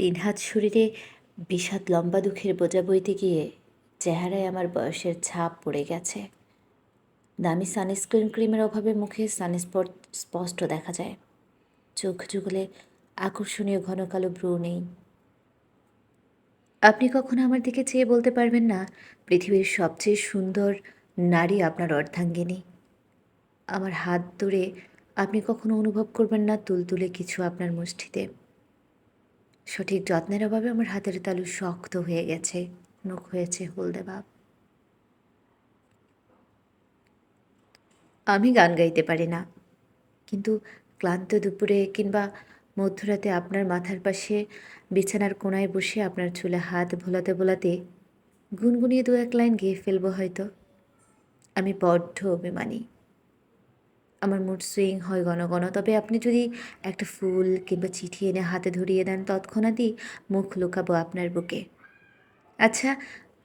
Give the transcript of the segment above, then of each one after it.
তিন হাত শরীরে বিষাদ লম্বা দুঃখের বোঝা বইতে গিয়ে চেহারায় আমার বয়সের ছাপ পড়ে গেছে। দামি সানস্ক্রিন ক্রিমের অভাবে মুখে সানস্পট স্পষ্ট দেখা যায়। চোখ যুগলে আকর্ষণীয় ঘন কালো ব্রু নেই। আপনি কখনো আমার দিকে চেয়ে বলতে পারবেন না, পৃথিবীর সবচেয়ে সুন্দর নারী আপনার অর্ধাঙ্গিনী। আমার হাত ধরে আপনি কখনো অনুভব করবেন না, তুলতুলে কিছু আপনার মুষ্টিতে। সঠিক যত্নের অভাবে আমার হাতের তালু শক্ত হয়ে গেছে, নখ হয়েছে হলদে ভাব। আমি গান গাইতে পারি না, কিন্তু ক্লান্ত দুপুরে কিংবা মধ্যরাতে আপনার মাথার পাশে বিছানার কোনায় বসে আপনার চুলে হাত ভোলাতে ভোলাতে গুনগুনিয়ে দু এক লাইন গেয়ে ফেলব হয়তো। আমি বড্ড অভিমানী। আমার মুড সুইং হয় ঘন ঘন। তবে আপনি যদি একটা ফুল কিংবা চিঠি এনে হাতে ধরিয়ে দেন, তৎক্ষণাৎই মুখ লুকাবো আপনার বুকে। আচ্ছা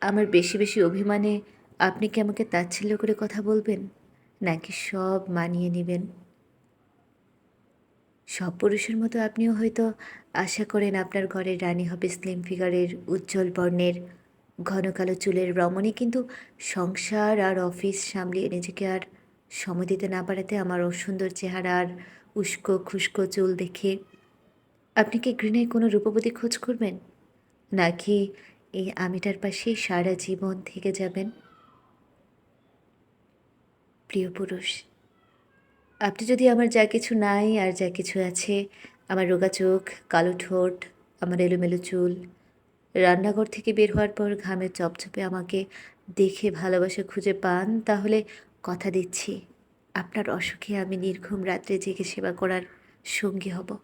আমার বেশি বেশি অভিমানে আপনি কি আমাকে তাচ্ছিল্য করে কথা বলবেন, নাকি সব মানিয়ে নেবেন? সব পুরুষের মতো আপনিও হয়তো আশা করেন আপনার ঘরের রানী হবে স্লিম ফিগারের উজ্জ্বল বর্ণের ঘন কালো চুলের রমণী, কিন্তু সংসার আর অফিস সামলিয়ে নিজেকে আর সময় দিতে না পারাতে আমার অসুন্দর চেহারা আর উস্কো খুস্কো চুল দেখে। আপনি কি ঘৃণায় কোনো রূপবতী খোঁজ করবেন? নাকি এই আমিটার পাশে সারা জীবন থেকে যাবেন? প্রিয় পুরুষ, আপনি যদি আমার যা কিছু নাই আর যা কিছু আছে, আমার রোগা চোখ, কালো ঠোঁট, আমার এলোমেলো চুল, রান্নাঘর থেকে বের হওয়ার পর ঘামে চপচপে আমাকে দেখে ভালোবাসা খুঁজে পান, তাহলে কথা দিচ্ছি। আপনার অসুখে আমি নির্ঘুম রাত্রে জেগে সেবা করার সঙ্গী হব।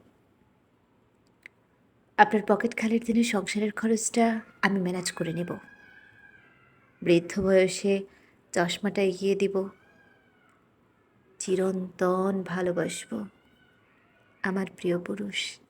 আপনার পকেট খালির দিনে সংসারের খরচটা আমি ম্যানেজ করে নেব। বৃদ্ধ বয়সে চশমাটা এগিয়ে দিব। চিরন্তন ভালোবাসব। আমার প্রিয় পুরুষ।